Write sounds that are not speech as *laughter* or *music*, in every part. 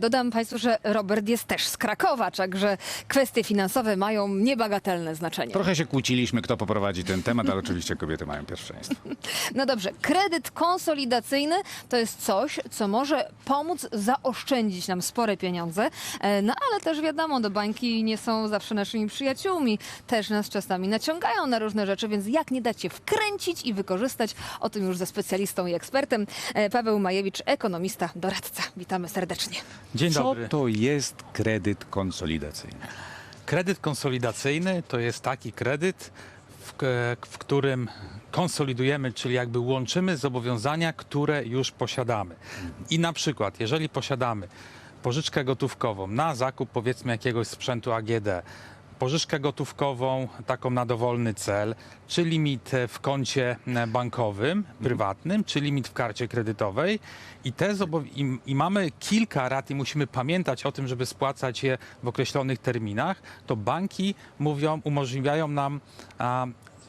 Dodam Państwu, że Robert jest też z Krakowa, także kwestie finansowe mają niebagatelne znaczenie. Trochę się kłóciliśmy, kto poprowadzi ten temat, ale oczywiście kobiety mają pierwszeństwo. No dobrze, kredyt konsolidacyjny to jest coś, co może pomóc zaoszczędzić nam spore pieniądze, e, no ale też wiadomo, do bańki nie są zawsze naszymi przyjaciółmi, też nas czasami naciągają na różne rzeczy, więc jak nie dać się wkręcić i wykorzystać, o tym już ze specjalistą i ekspertem, e, Paweł Majewicz, ekonomista, doradca. Witamy serdecznie. Dzień Co dobry. to jest kredyt konsolidacyjny? Kredyt konsolidacyjny to jest taki kredyt, w, w którym konsolidujemy, czyli jakby łączymy zobowiązania, które już posiadamy. I na przykład, jeżeli posiadamy pożyczkę gotówkową na zakup powiedzmy jakiegoś sprzętu AGD, pożyczkę gotówkową taką na dowolny cel, czy limit w koncie bankowym, prywatnym, czy limit w karcie kredytowej. I, te i, i mamy kilka rat i musimy pamiętać o tym, żeby spłacać je w określonych terminach, to banki mówią, umożliwiają nam a,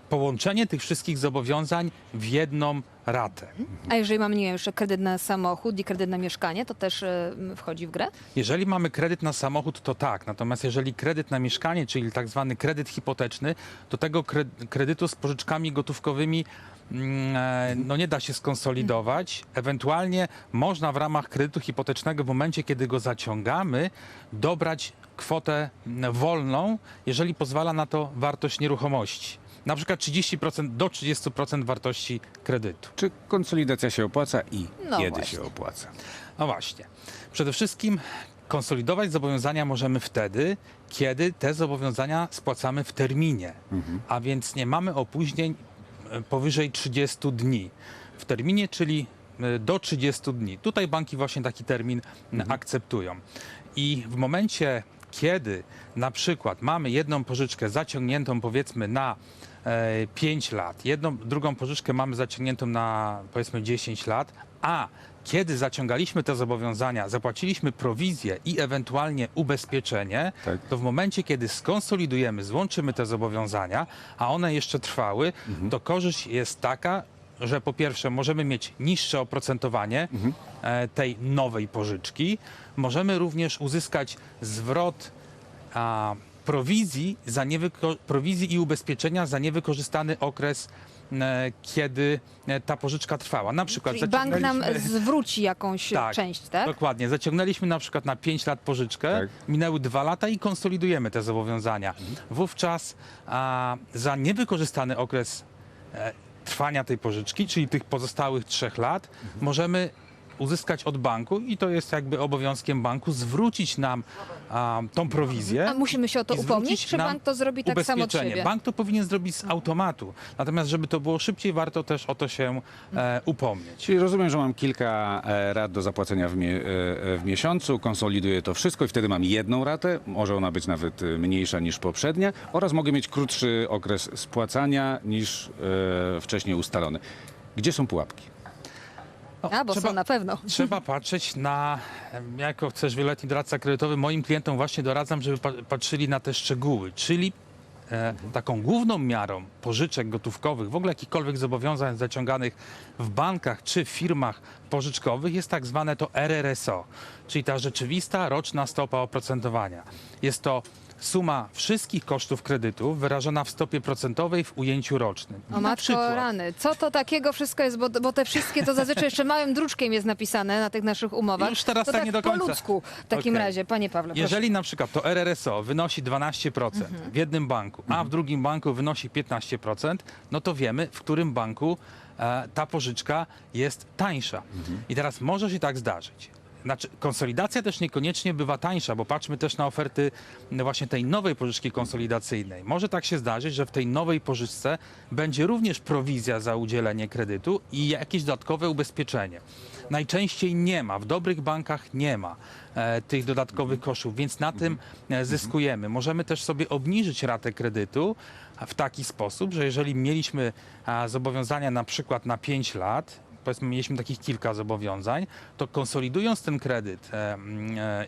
połączenie tych wszystkich zobowiązań w jedną ratę. A jeżeli mamy, nie wiem, jeszcze kredyt na samochód i kredyt na mieszkanie, to też wchodzi w grę? Jeżeli mamy kredyt na samochód, to tak. Natomiast jeżeli kredyt na mieszkanie, czyli tak zwany kredyt hipoteczny, to tego kre- kredytu z pożyczkami gotówkowymi mm, e, no nie da się skonsolidować. Ewentualnie można w ramach kredytu hipotecznego w momencie, kiedy go zaciągamy, dobrać kwotę mm, wolną, jeżeli pozwala na to wartość nieruchomości. Na przykład 30% do 30% wartości kredytu. Czy konsolidacja się opłaca i No kiedy właśnie. się opłaca? No właśnie. Przede wszystkim konsolidować zobowiązania możemy wtedy, kiedy te zobowiązania spłacamy w terminie, a więc nie mamy opóźnień e, powyżej 30 dni. W terminie, czyli e, do 30 dni. Tutaj banki właśnie taki termin m, akceptują. I w momencie, kiedy na przykład mamy jedną pożyczkę zaciągniętą powiedzmy na e, 5 lat, jedną, drugą pożyczkę mamy zaciągniętą na powiedzmy 10 lat, a kiedy zaciągaliśmy te zobowiązania, zapłaciliśmy prowizję i ewentualnie ubezpieczenie, Tak. to w momencie, kiedy skonsolidujemy, złączymy te zobowiązania, a one jeszcze trwały, to korzyść jest taka, że po pierwsze możemy mieć niższe oprocentowanie e, tej nowej pożyczki, możemy również uzyskać zwrot a, prowizji, za niewyko- prowizji i ubezpieczenia za niewykorzystany okres, e, kiedy e, ta pożyczka trwała. Na przykład Czyli bank nam zwróci jakąś *laughs* Tak, część, tak? Dokładnie. Zaciągnęliśmy na przykład na 5 lat pożyczkę, Tak. minęły dwa lata i konsolidujemy te zobowiązania. Wówczas a, za niewykorzystany okres e, trwania tej pożyczki, czyli tych pozostałych trzech lat, możemy uzyskać od banku i to jest jakby obowiązkiem banku zwrócić nam a, tą prowizję. A musimy się o to i upomnieć, zwrócić czy nam bank to zrobi tak samo od ubezpieczenie. siebie? Bank to powinien zrobić z automatu. Natomiast żeby to było szybciej, warto też o to się e, upomnieć. Czyli rozumiem, że mam kilka e, rat do zapłacenia w, mie- e, w miesiącu, konsoliduję to wszystko i wtedy mam jedną ratę, może ona być nawet e, mniejsza niż poprzednia oraz mogę mieć krótszy okres spłacania niż e, wcześniej ustalony. Gdzie są pułapki? No, A, bo trzeba- są na pewno. Trzeba patrzeć na, jako chcesz wieloletni doradca kredytowy, moim klientom właśnie doradzam, żeby pa- patrzyli na te szczegóły, czyli e, taką główną miarą pożyczek gotówkowych, w ogóle jakichkolwiek zobowiązań zaciąganych w bankach czy firmach pożyczkowych jest tak zwane to RRSO, czyli ta rzeczywista roczna stopa oprocentowania. Jest to suma wszystkich kosztów kredytu wyrażona w stopie procentowej w ujęciu rocznym. O matko przykład- rany, co to takiego wszystko jest, bo, bo te wszystkie to zazwyczaj jeszcze małym druczkiem jest napisane na tych naszych umowach. Już teraz to tak nie do końca. po ludzku w takim Okej. razie, panie Pawle, proszę. Jeżeli na przykład to RRSO wynosi 12% w jednym banku, a w drugim banku wynosi 15%, no to wiemy, w którym banku e, ta pożyczka jest tańsza. I teraz może się tak zdarzyć. Znaczy, konsolidacja też niekoniecznie bywa tańsza, bo patrzmy też na oferty właśnie tej nowej pożyczki konsolidacyjnej. Może tak się zdarzyć, że w tej nowej pożyczce będzie również prowizja za udzielenie kredytu i jakieś dodatkowe ubezpieczenie. Najczęściej nie ma, w dobrych bankach nie ma e, tych dodatkowych kosztów, więc na tym e, zyskujemy. Możemy też sobie obniżyć ratę kredytu a, w taki sposób, że jeżeli mieliśmy a, zobowiązania na przykład na 5 lat, powiedzmy mieliśmy takich kilka zobowiązań, to konsolidując ten kredyt e, e,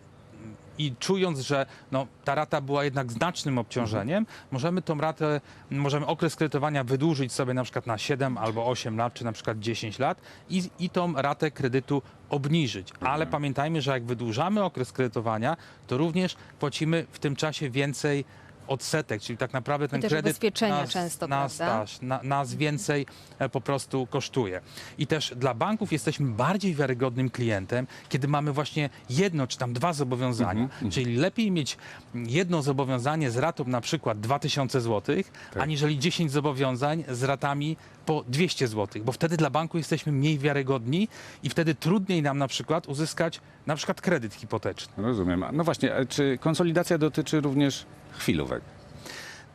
i czując, że no, ta rata była jednak znacznym obciążeniem, możemy tą ratę, możemy okres kredytowania wydłużyć sobie na przykład na 7 albo 8 lat, czy na przykład 10 lat i, i tą ratę kredytu obniżyć. Ale pamiętajmy, że jak wydłużamy okres kredytowania, to również płacimy w tym czasie więcej odsetek, czyli tak naprawdę ten też kredyt ubezpieczenia nas, często, nas, prawda? staż, na, nas więcej e, po prostu kosztuje. I też dla banków jesteśmy bardziej wiarygodnym klientem, kiedy mamy właśnie jedno czy tam dwa zobowiązania. Czyli lepiej mieć jedno zobowiązanie z ratą na przykład 2000 zł, Tak. aniżeli 10 zobowiązań z ratami po 200 zł, bo wtedy dla banku jesteśmy mniej wiarygodni i wtedy trudniej nam na przykład uzyskać na przykład kredyt hipoteczny. Rozumiem. No właśnie, a czy konsolidacja dotyczy również chwilówek?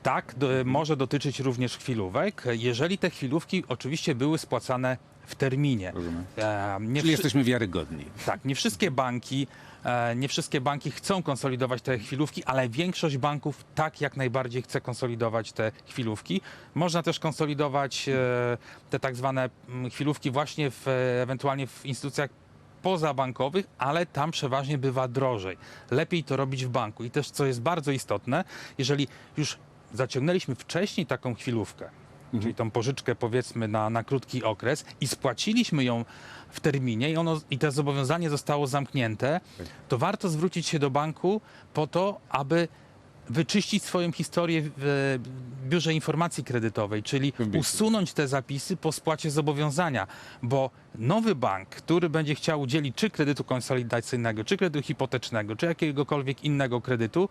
Tak, do, może dotyczyć również chwilówek, jeżeli te chwilówki oczywiście były spłacane w terminie. Rozumiem. E, nie Czyli wszy- jesteśmy wiarygodni. Tak, nie wszystkie banki, e, nie wszystkie banki chcą konsolidować te chwilówki, ale większość banków tak jak najbardziej chce konsolidować te chwilówki. Można też konsolidować e, te tak zwane mm, chwilówki właśnie w, e, ewentualnie w instytucjach pozabankowych, ale tam przeważnie bywa drożej. Lepiej to robić w banku. I też, co jest bardzo istotne, jeżeli już zaciągnęliśmy wcześniej taką chwilówkę, czyli tą pożyczkę powiedzmy na, na krótki okres i spłaciliśmy ją w terminie i, ono, i to zobowiązanie zostało zamknięte, to warto zwrócić się do banku po to, aby wyczyścić swoją historię w biurze informacji kredytowej, czyli usunąć te zapisy po spłacie zobowiązania, bo nowy bank, który będzie chciał udzielić czy kredytu konsolidacyjnego, czy kredytu hipotecznego, czy jakiegokolwiek innego kredytu,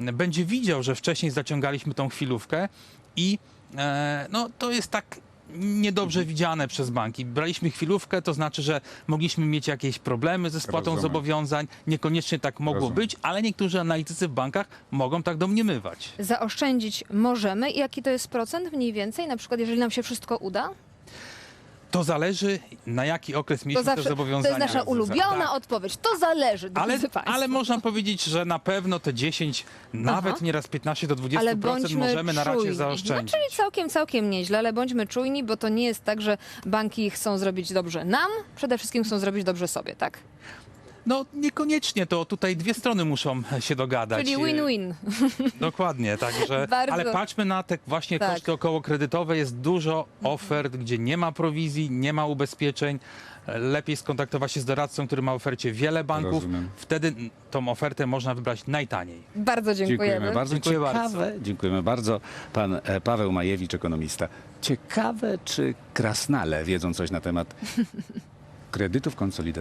będzie widział, że wcześniej zaciągaliśmy tą chwilówkę i e, no, to jest tak niedobrze widziane przez banki. Braliśmy chwilówkę, to znaczy, że mogliśmy mieć jakieś problemy ze spłatą Rozumiem. zobowiązań. Niekoniecznie tak mogło Rozumiem. być, ale niektórzy analitycy w bankach mogą tak domniemywać. Zaoszczędzić możemy. I Jaki to jest procent mniej więcej? Na przykład, jeżeli nam się wszystko uda? To zależy, na jaki okres To, mieliśmy zawsze, te to zobowiązania. jest nasza ulubiona Tak. odpowiedź. To zależy, Ale, drodzy Państwo. ale można powiedzieć, że na pewno te 10, nawet nieraz 15 do 20% ale bądźmy możemy na racie czujni. zaoszczędzić. No, czyli całkiem, całkiem nieźle, ale bądźmy czujni, bo to nie jest tak, że banki chcą zrobić dobrze nam, przede wszystkim chcą zrobić dobrze sobie, tak? No niekoniecznie, to tutaj dwie strony muszą się dogadać. Czyli win-win. *laughs* Dokładnie, także, *laughs* Bardzo. ale patrzmy na te właśnie Tak. koszty okołokredytowe. Jest dużo ofert, gdzie nie ma prowizji, nie ma ubezpieczeń. Lepiej skontaktować się z doradcą, który ma w ofercie wiele banków. Rozumiem. Wtedy tą ofertę można wybrać najtaniej. Bardzo dziękujemy. Dziękujemy bardzo. Dziękuję Ciekawe, bardzo. dziękujemy bardzo. Pan e, Paweł Majewicz, ekonomista. Ciekawe, czy krasnale wiedzą coś na temat *laughs* kredytów konsolidacyjnych.